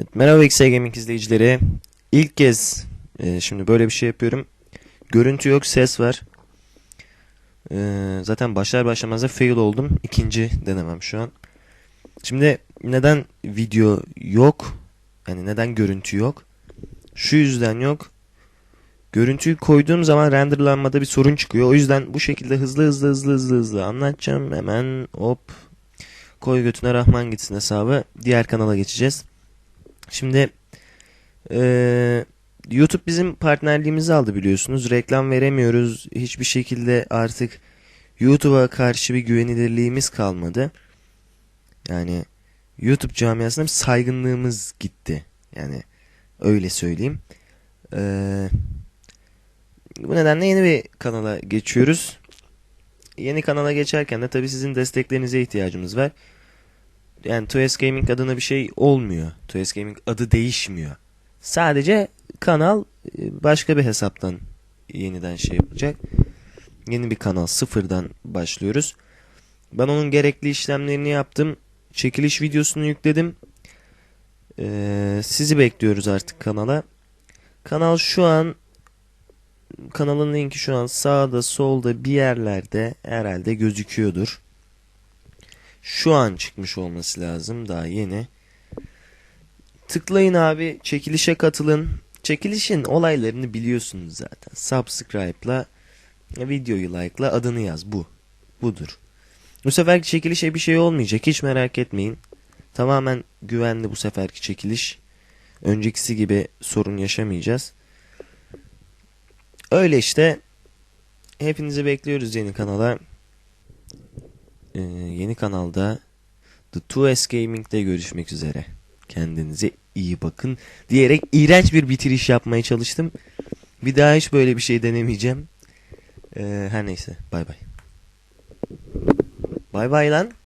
Evet, merhaba XG Gaming izleyicileri. İlk kez e, şimdi böyle bir şey yapıyorum. Görüntü yok, ses var. E, zaten başlar başlamaz da fail oldum. İkinci denemem şu an. Şimdi neden video yok? Yani neden görüntü yok? Şu yüzden yok. Görüntüyü koyduğum zaman renderlanmada bir sorun çıkıyor. O yüzden bu şekilde hızlı hızlı hızlı hızlı hızlı anlatacağım. Hemen hop koy götüne Rahman gitsin hesabı. Diğer kanala geçeceğiz. Şimdi eee, YouTube bizim partnerliğimizi aldı biliyorsunuz. Reklam veremiyoruz. Hiçbir şekilde artık YouTube'a karşı bir güvenilirliğimiz kalmadı. Yani YouTube camiasına bir saygınlığımız gitti. Yani öyle söyleyeyim. Eee, bu nedenle yeni bir kanala geçiyoruz. Yeni kanala geçerken de tabii sizin desteklerinize ihtiyacımız var. Yani 2S Gaming adına bir şey olmuyor. 2S Gaming adı değişmiyor. Sadece kanal e, başka bir hesaptan yeniden şey yapacak. Yeni bir kanal sıfırdan başlıyoruz. Ben onun gerekli işlemlerini yaptım. Çekiliş videosunu yükledim. Ee, sizi bekliyoruz artık kanala. Kanal şu an kanalın linki şu an sağda solda bir yerlerde herhalde gözüküyordur. Şu an çıkmış olması lazım. Daha yeni. Tıklayın abi. Çekilişe katılın. Çekilişin olaylarını biliyorsunuz zaten. Subscribe'la videoyu like'la adını yaz. Bu. Budur. Bu seferki çekilişe bir şey olmayacak. Hiç merak etmeyin. Tamamen güvenli bu seferki çekiliş. Öncekisi gibi sorun yaşamayacağız. Öyle işte. Hepinizi bekliyoruz yeni kanala. Ee, yeni kanalda The 2S Gaming'de görüşmek üzere. Kendinize iyi bakın diyerek iğrenç bir bitiriş yapmaya çalıştım. Bir daha hiç böyle bir şey denemeyeceğim. Ee, her neyse bay bay. Bay bay lan.